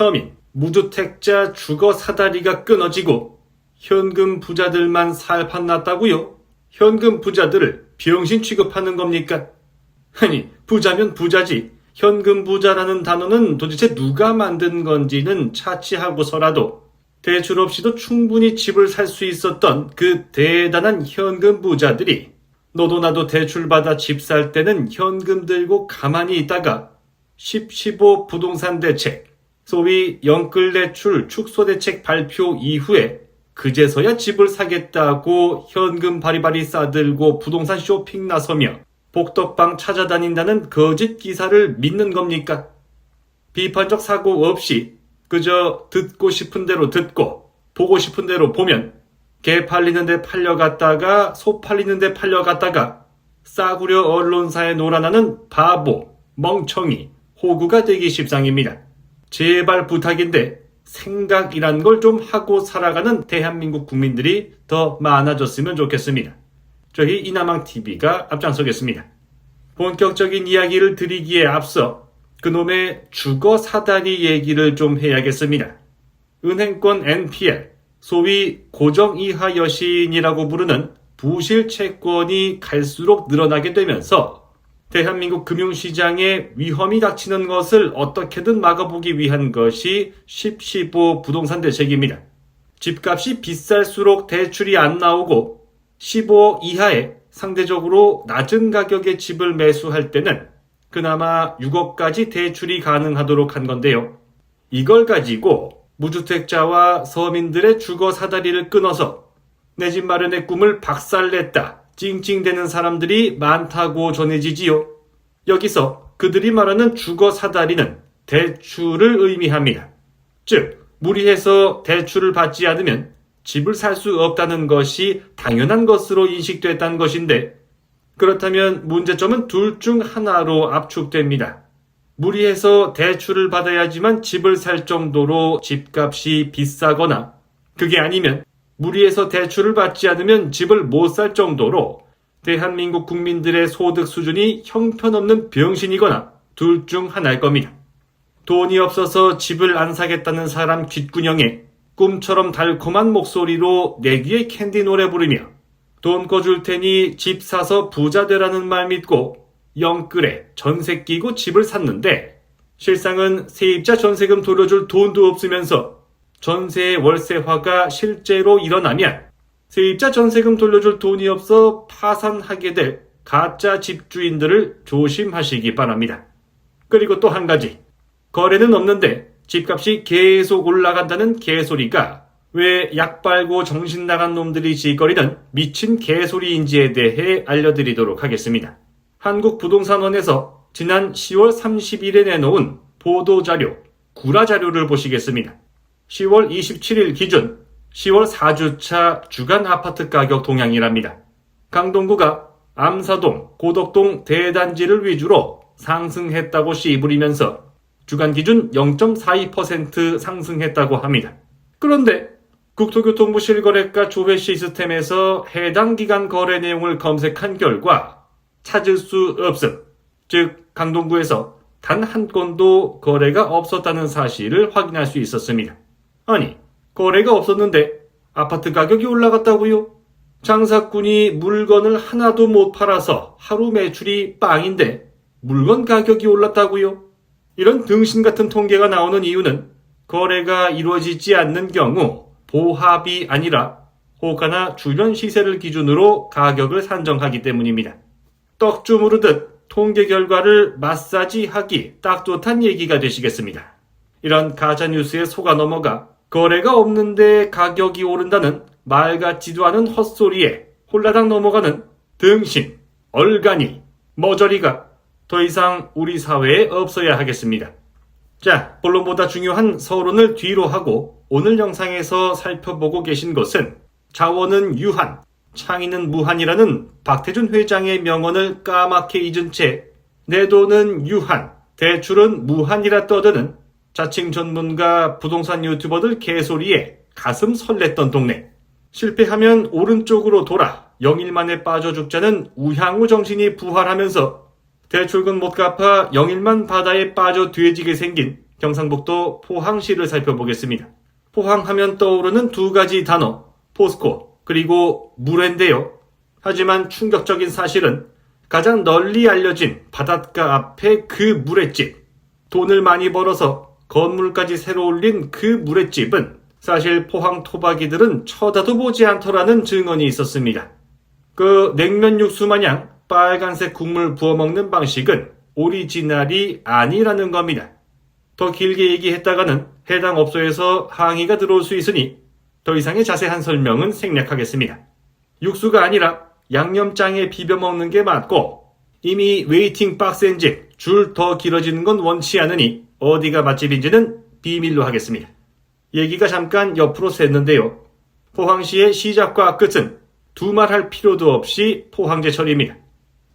서민, 무주택자 주거 사다리가 끊어지고 현금 부자들만 살판 났다고요? 현금 부자들을 병신 취급하는 겁니까? 아니, 부자면 부자지. 현금 부자라는 단어는 도대체 누가 만든 건지는 차치하고서라도 대출 없이도 충분히 집을 살 수 있었던 그 대단한 현금 부자들이 너도 나도 대출 받아 집 살 때는 현금 들고 가만히 있다가 10, 15 부동산 대책, 소위 영끌대출 축소대책 발표 이후에 그제서야 집을 사겠다고 현금 바리바리 싸들고 부동산 쇼핑 나서며 복덕방 찾아다닌다는 거짓 기사를 믿는 겁니까? 비판적 사고 없이 그저 듣고 싶은 대로 듣고 보고 싶은 대로 보면 개 팔리는 데 팔려갔다가 소 팔리는 데 팔려갔다가 싸구려 언론사에 놀아나는 바보, 멍청이, 호구가 되기 십상입니다. 제발 부탁인데 생각이란 걸 좀 하고 살아가는 대한민국 국민들이 더 많아졌으면 좋겠습니다. 저희 이나망 TV가 앞장서겠습니다. 본격적인 이야기를 드리기에 앞서 그놈의 주거 사다리 얘기를 좀 해야겠습니다. 은행권 NPL, 소위 고정 이하 여신이라고 부르는 부실 채권이 갈수록 늘어나게 되면서 대한민국 금융시장에 위험이 닥치는 것을 어떻게든 막아보기 위한 것이 1015 부동산 대책입니다. 집값이 비쌀수록 대출이 안 나오고 15억 이하의 상대적으로 낮은 가격의 집을 매수할 때는 그나마 6억까지 대출이 가능하도록 한 건데요. 이걸 가지고 무주택자와 서민들의 주거 사다리를 끊어서 내 집 마련의 꿈을 박살냈다, 찡찡대는 사람들이 많다고 전해지지요. 여기서 그들이 말하는 주거 사다리는 대출을 의미합니다. 즉, 무리해서 대출을 받지 않으면 집을 살 수 없다는 것이 당연한 것으로 인식됐다는 것인데, 그렇다면 문제점은 둘 중 하나로 압축됩니다. 무리해서 대출을 받아야지만 집을 살 정도로 집값이 비싸거나, 그게 아니면 무리해서 대출을 받지 않으면 집을 못 살 정도로 대한민국 국민들의 소득 수준이 형편없는 병신이거나 둘 중 하나일 겁니다. 돈이 없어서 집을 안 사겠다는 사람 귓구녕에 꿈처럼 달콤한 목소리로 내귀에 캔디 노래 부르며 돈 꺼줄 테니 집 사서 부자 되라는 말 믿고 영끌에 전세 끼고 집을 샀는데 실상은 세입자 전세금 돌려줄 돈도 없으면서 전세의 월세화가 실제로 일어나면 세입자 전세금 돌려줄 돈이 없어 파산하게 될 가짜 집주인들을 조심하시기 바랍니다. 그리고 또 한 가지. 거래는 없는데 집값이 계속 올라간다는 개소리가 왜 약 빨고 정신 나간 놈들이 짓거리는 미친 개소리인지에 대해 알려드리도록 하겠습니다. 한국부동산원에서 지난 10월 30일에 내놓은 보도자료, 구라자료를 보시겠습니다. 10월 27일 기준 10월 4주차 주간 아파트 가격 동향이랍니다. 강동구가 암사동, 고덕동 대단지를 위주로 상승했다고 씨부리면서 주간 기준 0.42% 상승했다고 합니다. 그런데 국토교통부 실거래가 조회 시스템에서 해당 기간 거래 내용을 검색한 결과 찾을 수 없음. 즉, 강동구에서 단 한 건도 거래가 없었다는 사실을 확인할 수 있었습니다. 아니, 거래가 없었는데 아파트 가격이 올라갔다고요? 장사꾼이 물건을 하나도 못 팔아서 하루 매출이 빵인데 물건 가격이 올랐다고요? 이런 등신 같은 통계가 나오는 이유는 거래가 이루어지지 않는 경우 보합이 아니라 호가나 주변 시세를 기준으로 가격을 산정하기 때문입니다. 떡 주무르듯 통계 결과를 마사지하기 딱 좋단 얘기가 되시겠습니다. 이런 가짜뉴스에 속아 넘어가 거래가 없는데 가격이 오른다는 말 같지도 않은 헛소리에 홀라당 넘어가는 등신, 얼간이, 머저리가 더 이상 우리 사회에 없어야 하겠습니다. 자, 본론보다 중요한 서론을 뒤로 하고 오늘 영상에서 살펴보고 계신 것은 자원은 유한, 창의는 무한이라는 박태준 회장의 명언을 까맣게 잊은 채 내 돈은 유한, 대출은 무한이라 떠드는 자칭 전문가 부동산 유튜버들 개소리에 가슴 설렜던 동네. 실패하면 오른쪽으로 돌아 영일만에 빠져 죽자는 우향우 정신이 부활하면서 대출금 못 갚아 영일만 바다에 빠져 뒤지게 생긴 경상북도 포항시를 살펴보겠습니다. 포항하면 떠오르는 두 가지 단어, 포스코, 그리고 물회인데요. 하지만 충격적인 사실은 가장 널리 알려진 바닷가 앞에 그 물회집, 돈을 많이 벌어서 건물까지 새로 올린 그 물회집은 사실 포항 토박이들은 쳐다도 보지 않더라는 증언이 있었습니다. 그 냉면 육수 마냥 빨간색 국물 부어 먹는 방식은 오리지널이 아니라는 겁니다. 더 길게 얘기했다가는 해당 업소에서 항의가 들어올 수 있으니 더 이상의 자세한 설명은 생략하겠습니다. 육수가 아니라 양념장에 비벼 먹는 게 맞고 이미 웨이팅 박스인지 줄더 길어지는 건 원치 않으니 어디가 맛집인지는 비밀로 하겠습니다. 얘기가 잠깐 옆으로 샜는데요. 포항시의 시작과 끝은 두말할 필요도 없이 포항제철입니다.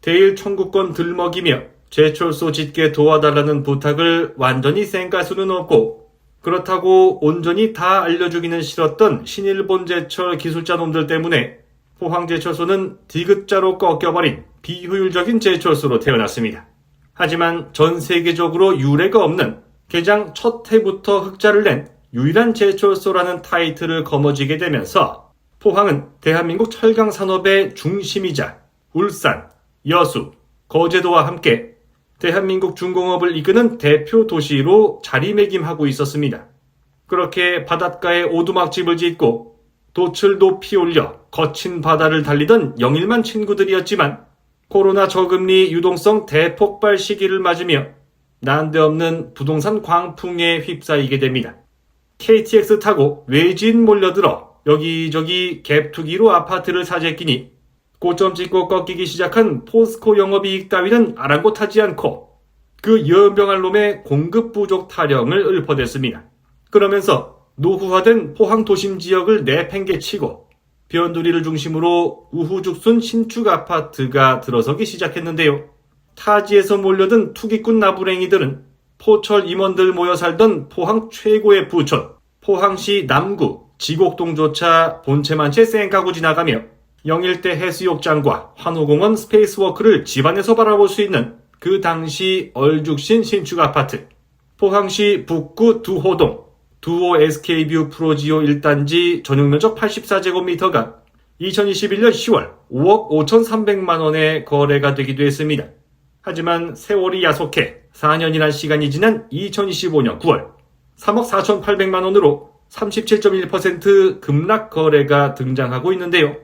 대일 청구권 들먹이며 제철소 짓게 도와달라는 부탁을 완전히 쌩깔 수는 없고 그렇다고 온전히 다 알려주기는 싫었던 신일본 제철 기술자 놈들 때문에 포항제철소는 디귿자로 꺾여버린 비효율적인 제철소로 태어났습니다. 하지만 전 세계적으로 유례가 없는 개장 첫 해부터 흑자를 낸 유일한 제철소라는 타이틀을 거머쥐게 되면서 포항은 대한민국 철강 산업의 중심이자 울산, 여수, 거제도와 함께 대한민국 중공업을 이끄는 대표 도시로 자리매김하고 있었습니다. 그렇게 바닷가에 오두막집을 짓고 돛을 높이 올려 거친 바다를 달리던 영일만 친구들이었지만 코로나 저금리 유동성 대폭발 시기를 맞으며 난데없는 부동산 광풍에 휩싸이게 됩니다. KTX 타고 외진 몰려들어 여기저기 갭투기로 아파트를 사재끼니 고점 찍고 꺾이기 시작한 포스코 영업이익 따위는 아랑곳하지 않고 그 연병할 놈의 공급 부족 타령을 읊어댔습니다. 그러면서 노후화된 포항 도심 지역을 내팽개치고 변두리를 중심으로 우후죽순 신축 아파트가 들어서기 시작했는데요. 타지에서 몰려든 투기꾼 나부랭이들은 포철 임원들 모여 살던 포항 최고의 부촌, 포항시 남구, 지곡동조차 본체만 채 쌩까고 지나가며 영일대 해수욕장과 환호공원 스페이스워크를 집안에서 바라볼 수 있는 그 당시 얼죽신 신축 아파트, 포항시 북구 두호동, 두호 SK뷰 프로지오 1단지 전용 면적 84제곱미터가 2021년 10월 5억 5,300만 원에 거래가 되기도 했습니다. 하지만 세월이 야속해 4년이란 시간이 지난 2025년 9월 3억 4,800만 원으로 37.1% 급락 거래가 등장하고 있는데요.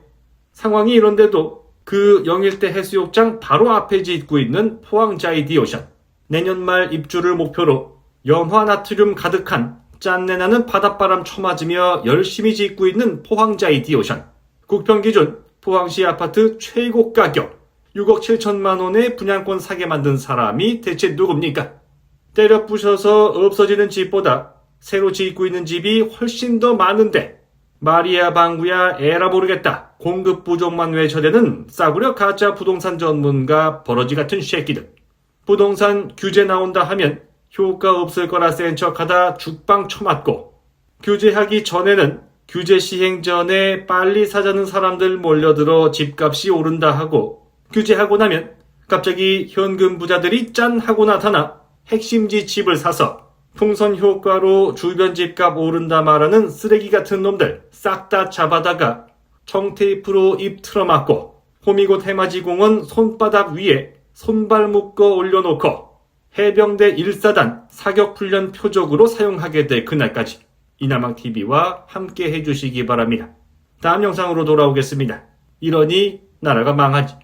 상황이 이런데도 그 영일대 해수욕장 바로 앞에 짓고 있는 포항자이디오션 내년 말 입주를 목표로 염화 나트륨 가득한 짠내나는 바닷바람 쳐맞으며 열심히 짓고 있는 포항자이디 오션 국평 기준 포항시 아파트 최고 가격 6억 7천만 원의 분양권 사게 만든 사람이 대체 누굽니까? 때려 부셔서 없어지는 집보다 새로 짓고 있는 집이 훨씬 더 많은데 마리아 방구야 에라 모르겠다. 공급 부족만 외쳐대는 싸구려 가짜 부동산 전문가 버러지 같은 쉐끼들. 부동산 규제 나온다 하면 효과 없을 거라 센 척하다 죽방 쳐맞고 규제하기 전에는 규제 시행 전에 빨리 사자는 사람들 몰려들어 집값이 오른다 하고 규제하고 나면 갑자기 현금 부자들이 짠 하고 나타나 핵심지 집을 사서 풍선 효과로 주변 집값 오른다 말하는 쓰레기 같은 놈들 싹 다 잡아다가 청테이프로 입 틀어막고 호미곶 해맞이공원 손바닥 위에 손발 묶어 올려놓고 해병대 1사단 사격훈련 표적으로 사용하게 될 그날까지 이나망TV와 함께 해주시기 바랍니다. 다음 영상으로 돌아오겠습니다. 이러니 나라가 망하지.